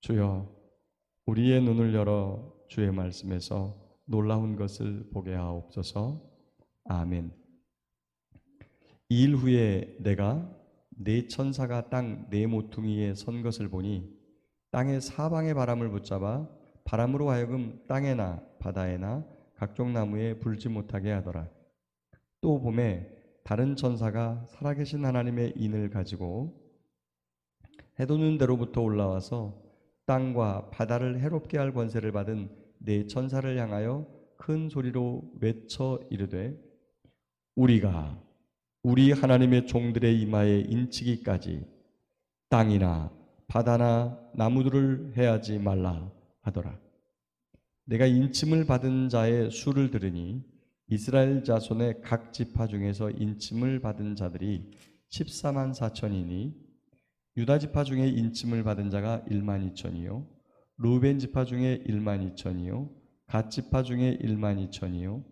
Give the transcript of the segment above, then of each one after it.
주여 우리의 눈을 열어 주의 말씀에서 놀라운 것을 보게 하옵소서. 아멘. 이일 후에 내가 네 천사가 땅 네 모퉁이에 선 것을 보니 땅의 사방의 바람을 붙잡아 바람으로 하여금 땅에나 바다에나 각종 나무에 불지 못하게 하더라. 또 봄에 다른 천사가 살아계신 하나님의 인을 가지고 해돋는 데로부터 올라와서 땅과 바다를 해롭게 할 권세를 받은 네 천사를 향하여 큰 소리로 외쳐 이르되 우리가 우리 하나님의 종들의 이마에 인치기까지 땅이나 바다나 나무들을 해하지 말라 하더라. 내가 인침을 받은 자의 수를 들으니 이스라엘 자손의 각 지파 중에서 인침을 받은 자들이 14만 4천이니 유다 지파 중에 인침을 받은 자가 1만 2천이요 루벤 지파 중에 1만 2천이요 갓 지파 중에 1만 2천이요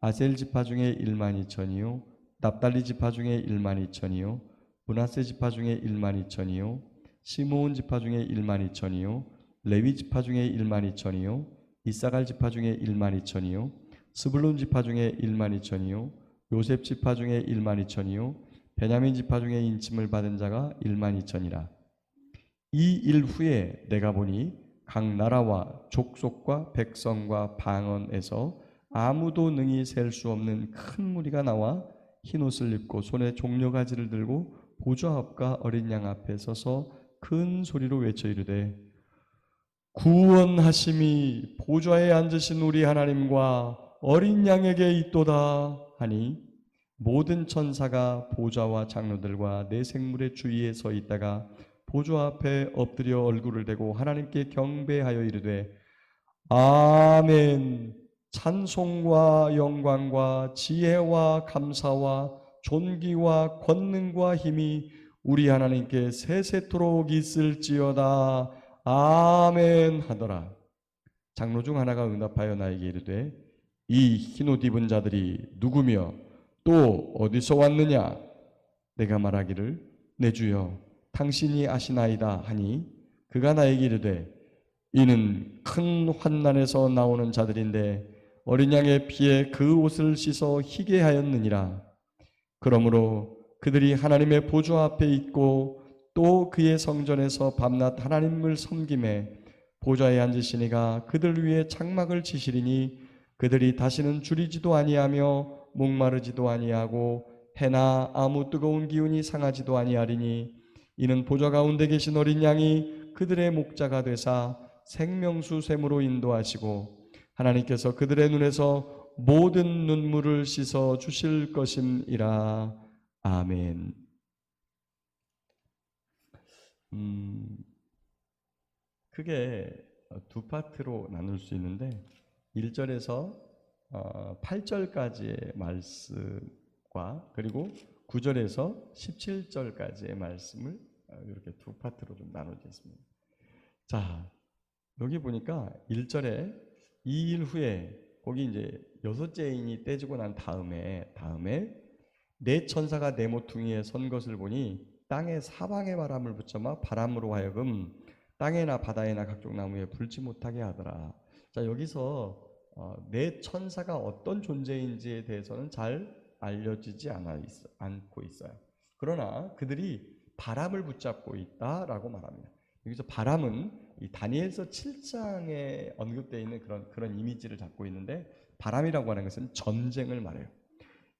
아셀 지파 중에 1만 2천이요 납달리 지파 중에 1만 2천이요 문하세 지파 중에 1만 2천이요 시므온 지파 중에 1만 2천이요 레위 지파 중에 1만 2천이요 이사갈 지파 중에 1만 2천이요 스불론 지파 중에 1만 2천이요 요셉 지파 중에 1만 2천이요 베냐민 지파 중에 인침을 받은 자가 1만 2천이라. 이 일 후에 내가 보니 각 나라와 족속과 백성과 방언에서 아무도 능히 셀 수 없는 큰 무리가 나와 흰 옷을 입고 손에 종려가지를 들고 보좌 앞과 어린 양 앞에 서서 큰 소리로 외쳐 이르되 구원하심이 보좌에 앉으신 우리 하나님과 어린 양에게 있도다 하니 모든 천사가 보좌와 장로들과 내 생물의 주위에 서 있다가 보좌 앞에 엎드려 얼굴을 대고 하나님께 경배하여 이르되 아멘. 찬송과 영광과 지혜와 감사와 존귀와 권능과 힘이 우리 하나님께 세세토록 있을지어다. 아멘 하더라. 장로 중 하나가 응답하여 나에게 이르되 이 흰옷 입은 자들이 누구며 또 어디서 왔느냐? 내가 말하기를 내 주여 당신이 아시나이다 하니 그가 나에게 이르되 이는 큰 환난에서 나오는 자들인데 어린 양의 피에 그 옷을 씻어 희게 하였느니라. 그러므로 그들이 하나님의 보좌 앞에 있고 또 그의 성전에서 밤낮 하나님을 섬김에 보좌에 앉으시니가 그들 위에 장막을 치시리니 그들이 다시는 줄이지도 아니하며 목마르지도 아니하고 해나 아무 뜨거운 기운이 상하지도 아니하리니 이는 보좌 가운데 계신 어린 양이 그들의 목자가 되사 생명수 샘으로 인도하시고 하나님께서 그들의 눈에서 모든 눈물을 씻어 주실 것임이라 아멘. 음, 크게 두 파트로 나눌 수 있는데 1절에서 8절까지의 말씀과 그리고 9절에서 17절까지의 말씀을 어, 이렇게 두 파트로 좀 나눠졌습니다. 자, 여기 보니까 1절에 이일 후에 거기 이제 여섯째 인이 떼지고 난 다음에 다음에 네 천사가 네 모퉁이에 선 것을 보니 땅의 사방의 바람을 붙잡아 바람으로 하여금 땅에나 바다에나 각종 나무에 불지 못하게 하더라. 자 여기서 어, 네 천사가 어떤 존재인지에 대해서는 잘 알려지지 않아 있어, 않고 있어요. 그러나 그들이 바람을 붙잡고 있다라고 말합니다. 여기서 바람은 이 다니엘서 7장에 언급되어 있는 그런 그런 이미지를 잡고 있는데 바람이라고 하는 것은 전쟁을 말해요.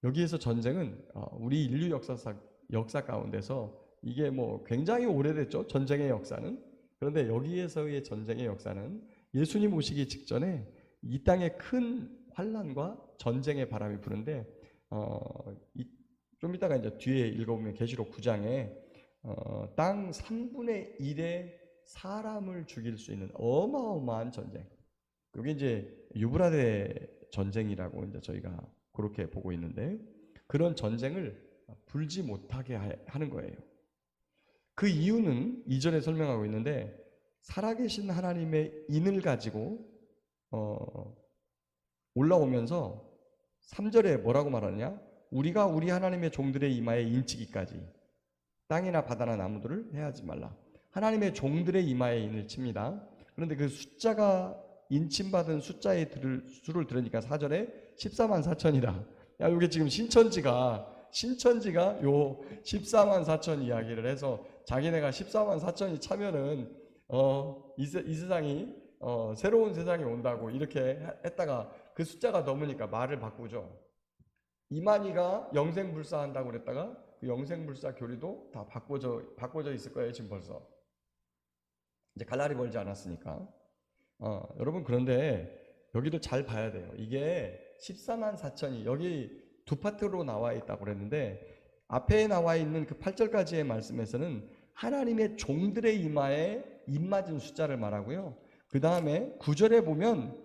여기에서 전쟁은 어, 우리 인류 역사상 역사 가운데서 이게 뭐 굉장히 오래됐죠. 전쟁의 역사는. 그런데 여기에서의 전쟁의 역사는 예수님 오시기 직전에 이 땅에 큰 환란과 전쟁의 바람이 부는데 어, 이, 좀 이따가 이제 뒤에 읽어보면 계시록 9장에 어, 땅 3분의 1의 사람을 죽일 수 있는 어마어마한 전쟁. 그게 이제 유브라데 전쟁이라고 이제 저희가 그렇게 보고 있는데 그런 전쟁을 불지 못하게 하는 거예요. 그 이유는 이전에 설명하고 있는데 살아계신 하나님의 인을 가지고 어, 올라오면서 3절에 뭐라고 말하느냐? 우리가 우리 하나님의 종들의 이마에 인치기까지 땅이나 바다나 나무들을 해하지 말라. 하나님의 종들의 이마에 인을 칩니다. 그런데 그 숫자가 인침받은 숫자의 들, 수를 들으니까 사절에 14만 4천이다. 야, 이게 지금 신천지가 신천지가 요 14만 4천 이야기를 해서 자기네가 14만 4천이 차면은 어, 이, 세, 이 세상이 어, 새로운 세상이 온다고 이렇게 했다가 그 숫자가 넘으니까 말을 바꾸죠. 이만희가 영생불사한다고 그랬다가 그 영생불사 교리도 다 바꿔져 바꿔져 있을 거예요 지금 벌써. 이제 갈날이 멀지 않았으니까. 어, 여러분 그런데 여기도 잘 봐야 돼요. 이게 14만 4천이 여기 두 파트로 나와 있다고 그랬는데 앞에 나와 있는 그 8절까지의 말씀에서는 하나님의 종들의 이마에 입맞은 숫자를 말하고요. 그 다음에 9절에 보면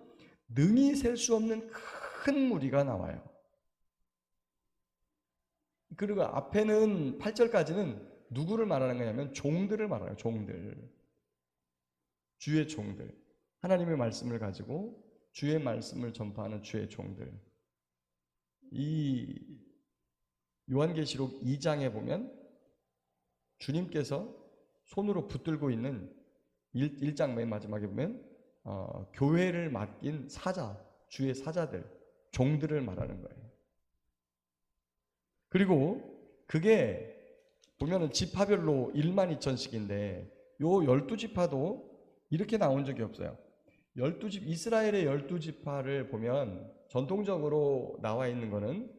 능히 셀 수 없는 큰 무리가 나와요. 그리고 앞에는 8절까지는 누구를 말하는 거냐면 종들을 말해요. 종들. 주의 종들. 하나님의 말씀을 가지고 주의 말씀을 전파하는 주의 종들. 이 요한계시록 2장에 보면 주님께서 손으로 붙들고 있는 1, 장맨 마지막에 보면 어, 교회를 맡긴 사자, 주의 사자들, 종들을 말하는 거예요. 그리고 그게 보면은 지파별로 1만 2천씩인데 요 12지파도 이렇게 나온 적이 없어요. 12집 이스라엘의 12지파를 보면 전통적으로 나와 있는 거는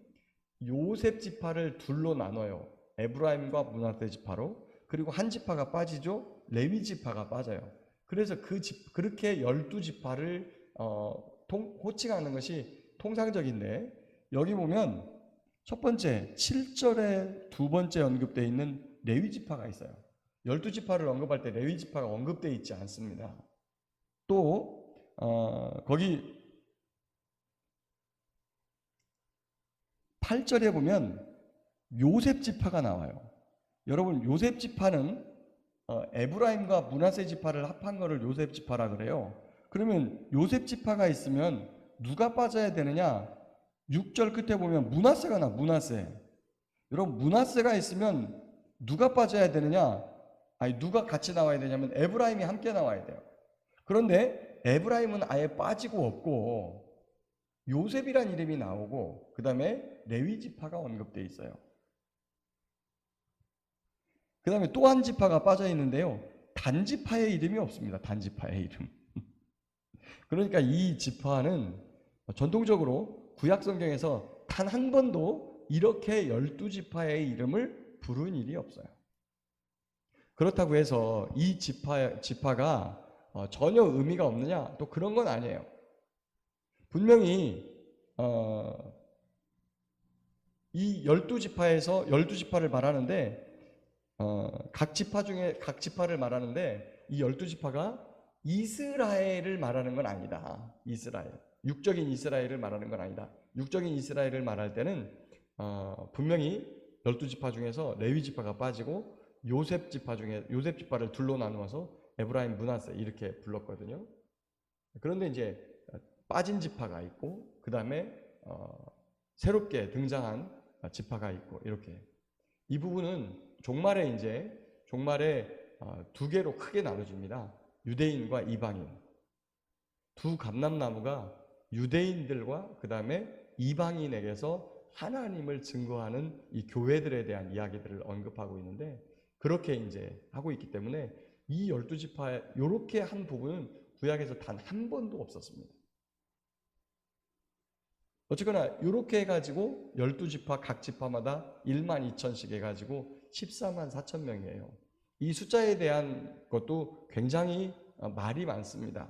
요셉 지파를 둘로 나눠요. 에브라임과 문하세 지파로. 그리고 한 지파가 빠지죠. 레위 지파가 빠져요. 그래서 그 집, 그렇게 12지파를 어, 통, 호칭하는 것이 통상적인데 여기 보면 첫 번째 7절에 두 번째 언급되어 있는 레위 지파가 있어요. 12지파를 언급할 때 레위 지파가 언급되어 있지 않습니다. 또 어, 거기 8절에 보면 요셉 지파가 나와요. 여러분 요셉 지파는 어, 에브라임과 문하세 지파를 합한 거를 요셉 지파라 그래요. 그러면 요셉 지파가 있으면 누가 빠져야 되느냐? 6절 끝에 보면 문하세가 나 문하세. 여러분 문하세가 있으면 누가 빠져야 되느냐? 아니 누가 같이 나와야 되냐면 에브라임이 함께 나와야 돼요. 그런데 에브라임은 아예 빠지고 없고 요셉이란 이름이 나오고 그 다음에 레위 지파가 언급돼 있어요. 그 다음에 또 한 지파가 빠져 있는데요. 단지파의 이름이 없습니다. 단지파의 이름. 그러니까 이 지파는 전통적으로 구약 성경에서 단 한 번도 이렇게 열두 지파의 이름을 부른 일이 없어요. 그렇다고 해서 이 지파 지파가 어, 전혀 의미가 없느냐? 또 그런 건 아니에요. 분명히 어, 이 열두 지파에서 열두 지파를 말하는데 어, 각 지파 중에 각 지파를 말하는데 이 열두 지파가 이스라엘을 말하는 건 아니다. 이스라엘 육적인 이스라엘을 말하는 건 아니다. 육적인 이스라엘을 말할 때는 어, 분명히 열두 지파 중에서 레위 지파가 빠지고 요셉 지파 중에 요셉 지파를 둘로 나누어서 에브라임 문하세 이렇게 불렀거든요. 그런데 이제 빠진 지파가 있고 그 다음에 어, 새롭게 등장한 지파가 있고 이렇게 이 부분은 종말에 이제 종말에 어, 두 개로 크게 나눠집니다. 유대인과 이방인 두 감람나무가 유대인들과 그 다음에 이방인에게서 하나님을 증거하는 이 교회들에 대한 이야기들을 언급하고 있는데 그렇게 이제 하고 있기 때문에 이 열두 지파에 이렇게 한 부분은 구약에서 단 한 번도 없었습니다. 어쨌거나 이렇게 해가지고 열두 지파 각 지파마다 1만 2천씩 해가지고 14만 4천 명이에요. 이 숫자에 대한 것도 굉장히 어, 말이 많습니다.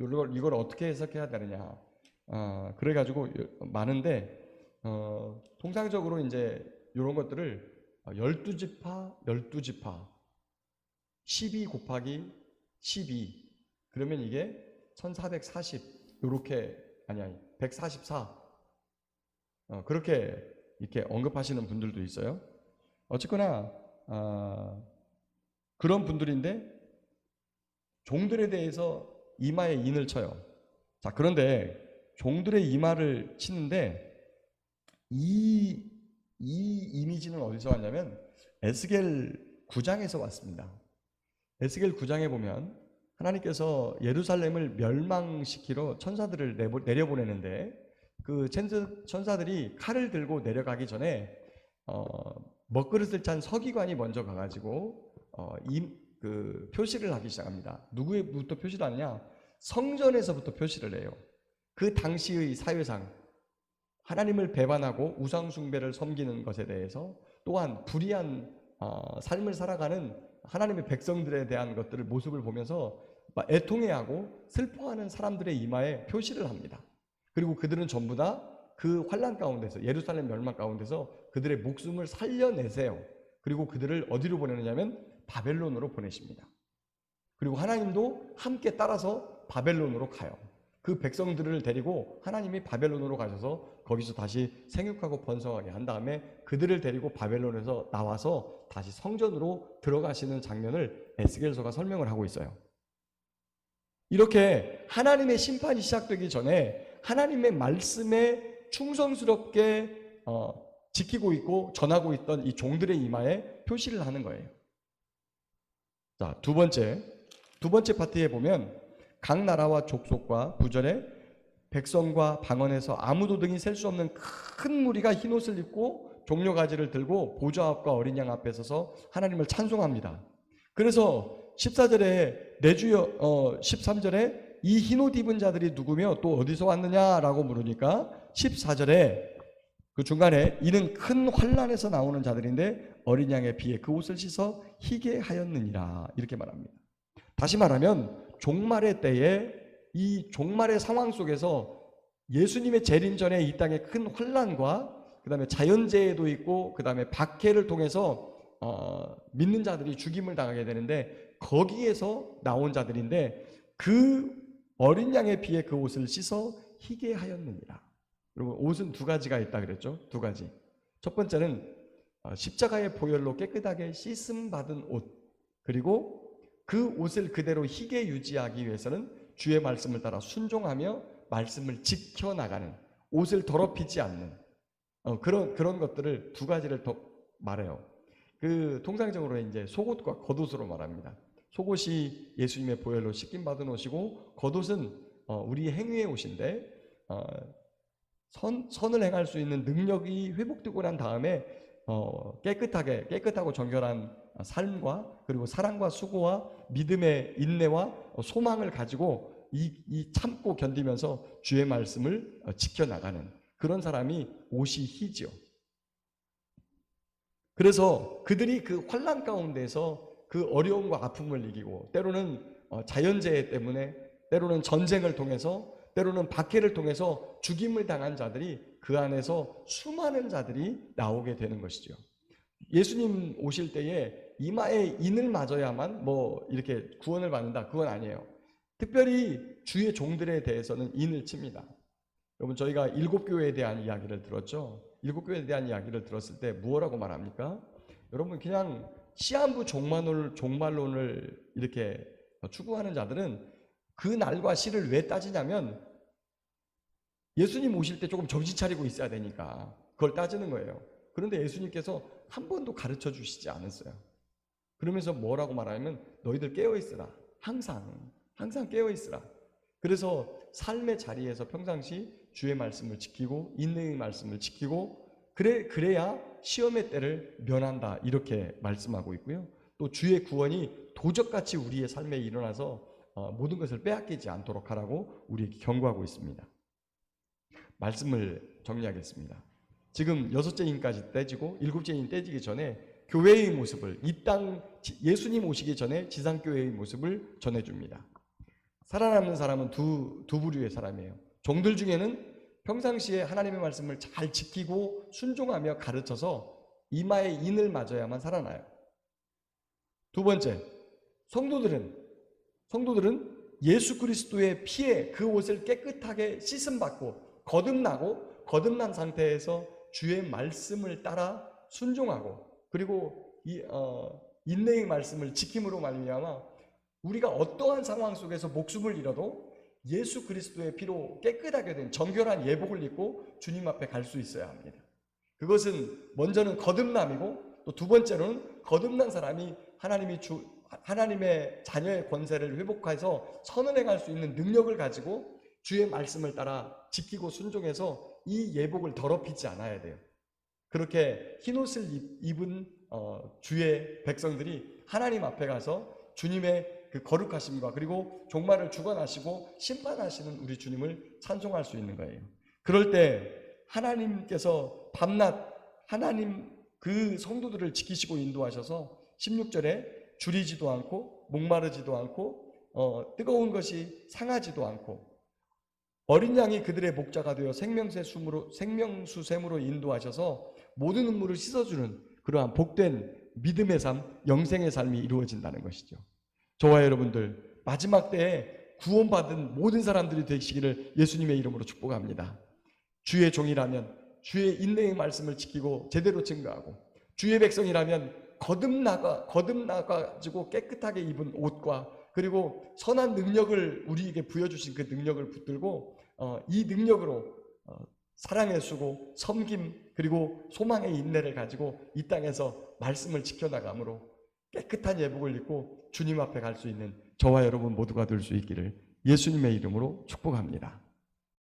이걸, 이걸 어떻게 해석해야 되느냐. 어, 그래가지고 많은데 어, 통상적으로 이제 이런 것들을 12지파, 12지파 12 곱하기 12 그러면 이게 1440 이렇게 아니 아니 144 어, 그렇게 이렇게 언급하시는 분들도 있어요. 어쨌거나 아, 그런 분들인데 종들에 대해서 이마에 인을 쳐요. 자 그런데 종들의 이마를 치는데 이, 이 이미지는 어디서 왔냐면 에스겔 9장에서 왔습니다. 에스겔 9장에 보면 하나님께서 예루살렘을 멸망시키러 천사들을 내려보내는데 그 천사- 천사들이 칼을 들고 내려가기 전에 어, 먹그릇을 찬 서기관이 먼저 가가지고 어, 이, 그 표시를 하기 시작합니다. 누구에부터 표시를 하느냐? 성전에서부터 표시를 해요. 그 당시의 사회상 하나님을 배반하고 우상 숭배를 섬기는 것에 대해서 또한 불의한 어, 삶을 살아가는 하나님의 백성들에 대한 것들을 모습을 보면서 막 애통해하고 슬퍼하는 사람들의 이마에 표시를 합니다. 그리고 그들은 전부 다 그 환란 가운데서 예루살렘 멸망 가운데서 그들의 목숨을 살려내세요. 그리고 그들을 어디로 보내느냐면 바벨론으로 보내십니다. 그리고 하나님도 함께 따라서 바벨론으로 가요. 그 백성들을 데리고 하나님이 바벨론으로 가셔서 거기서 다시 생육하고 번성하게 한 다음에 그들을 데리고 바벨론에서 나와서 다시 성전으로 들어가시는 장면을 에스겔서가 설명을 하고 있어요. 이렇게 하나님의 심판이 시작되기 전에 하나님의 말씀에 충성스럽게 어, 지키고 있고 전하고 있던 이 종들의 이마에 표시를 하는 거예요. 자, 두 번째. 두 번째 파트에 보면 각 나라와 족속과 부절에 백성과 방언에서 아무도 등이 셀 수 없는 큰 무리가 흰 옷을 입고 종려 가지를 들고 보좌 앞과 어린 양 앞에 서서 하나님을 찬송합니다. 그래서 14절에 내 주여 어 13절에 이 흰 옷 입은 자들이 누구며 또 어디서 왔느냐라고 물으니까 14절에 그 중간에 이는 큰 환란에서 나오는 자들인데 어린 양의 피에 그 옷을 씻어 희게 하였느니라 이렇게 말합니다. 다시 말하면 종말의 때에 이 종말의 상황 속에서 예수님의 재림 전에 이 땅에 큰 환란과 그다음에 자연재해도 있고 그다음에 박해를 통해서 어, 믿는 자들이 죽임을 당하게 되는데 거기에서 나온 자들인데 그 어린 양의 피에 그 옷을 씻어 희게 하였느니라. 여러분 옷은 두 가지가 있다 그랬죠? 두 가지. 첫 번째는 어, 십자가의 보혈로 깨끗하게 씻음 받은 옷 그리고 그 옷을 그대로 희게 유지하기 위해서는 주의 말씀을 따라 순종하며 말씀을 지켜 나가는 옷을 더럽히지 않는 어, 그런 그런 것들을 두 가지를 더 말해요. 그 통상적으로 이제 속옷과 겉옷으로 말합니다. 속옷이 예수님의 보혈로 씻김 받은 옷이고 겉옷은 어, 우리 행위의 옷인데 어, 선, 선을 행할 수 있는 능력이 회복되고 난 다음에 어, 깨끗하게 깨끗하고 정결한 삶과 그리고 사랑과 수고와 믿음의 인내와 어, 소망을 가지고 이, 이 참고 견디면서 주의 말씀을 어, 지켜 나가는 그런 사람이 옷이 희지요. 그래서 그들이 그 환란 가운데서 그 어려움과 아픔을 이기고 때로는 어, 자연재해 때문에 때로는 전쟁을 통해서 때로는 박해를 통해서 죽임을 당한 자들이 그 안에서 수많은 자들이 나오게 되는 것이죠. 예수님 오실 때에 이마에 인을 맞아야만 뭐 이렇게 구원을 받는다. 그건 아니에요. 특별히 주의 종들에 대해서는 인을 칩니다. 여러분 저희가 일곱 교회에 대한 이야기를 들었죠. 일곱 교회에 대한 이야기를 들었을 때 무엇라고 말합니까? 여러분 그냥 시한부 종말론을, 종말론을 이렇게 추구하는 자들은 그 날과 시를 왜 따지냐면 예수님 오실 때 조금 정신 차리고 있어야 되니까 그걸 따지는 거예요. 그런데 예수님께서 한 번도 가르쳐 주시지 않았어요. 그러면서 뭐라고 말하냐면 너희들 깨어 있으라. 항상 항상 깨어 있으라. 그래서 삶의 자리에서 평상시 주의 말씀을 지키고 인내의 말씀을 지키고 그래 그래야 시험의 때를 면한다 이렇게 말씀하고 있고요. 또 주의 구원이 도적같이 우리의 삶에 일어나서 어, 모든 것을 빼앗기지 않도록 하라고 우리에게 경고하고 있습니다. 말씀을 정리하겠습니다. 지금 여섯째 인까지 떼지고 일곱째 인 떼지기 전에 교회의 모습을 이 땅 예수님 오시기 전에 지상 교회의 모습을 전해줍니다. 살아남는 사람은 두, 두 부류의 사람이에요. 종들 중에는 평상시에 하나님의 말씀을 잘 지키고 순종하며 가르쳐서 이마에 인을 맞아야만 살아나요. 두 번째, 성도들은 성도들은 예수 그리스도의 피에 그 옷을 깨끗하게 씻음 받고 거듭나고 거듭난 상태에서 주의 말씀을 따라 순종하고 그리고 이 어, 인내의 말씀을 지킴으로 말미암아 우리가 어떠한 상황 속에서 목숨을 잃어도 예수 그리스도의 피로 깨끗하게 된 정결한 예복을 입고 주님 앞에 갈 수 있어야 합니다. 그것은 먼저는 거듭남이고 또 두 번째로는 거듭난 사람이 하나님이 주 하나님의 자녀의 권세를 회복해서 행할 수 있는 능력을 가지고 주의 말씀을 따라 지키고 순종해서 이 예복을 더럽히지 않아야 돼요. 그렇게 흰 옷을 입- 입은 어, 주의 백성들이 하나님 앞에 가서 주님의 그 거룩하심과 그리고 종말을 주관하시고 심판하시는 우리 주님을 찬송할 수 있는 거예요. 그럴 때 하나님께서 밤낮 하나님 그 성도들을 지키시고 인도하셔서 16절에 줄이지도 않고 목마르지도 않고 어, 뜨거운 것이 상하지도 않고 어린 양이 그들의 목자가 되어 생명새 숨으로 생명수 샘으로 인도하셔서 모든 눈물을 씻어주는 그러한 복된 믿음의 삶, 영생의 삶이 이루어진다는 것이죠. 저와 여러분들 마지막 때에 구원받은 모든 사람들이 되시기를 예수님의 이름으로 축복합니다. 주의 종이라면 주의 인내의 말씀을 지키고 제대로 증거하고 주의 백성이라면 거듭나가 거듭나가지고 깨끗하게 입은 옷과 그리고 선한 능력을 우리에게 부여주신 그 능력을 붙들고 어, 이 능력으로 어, 사랑의 수고, 섬김 그리고 소망의 인내를 가지고 이 땅에서 말씀을 지켜나감으로 깨끗한 예복을 입고 주님 앞에 갈 수 있는 저와 여러분 모두가 될 수 있기를 예수님의 이름으로 축복합니다.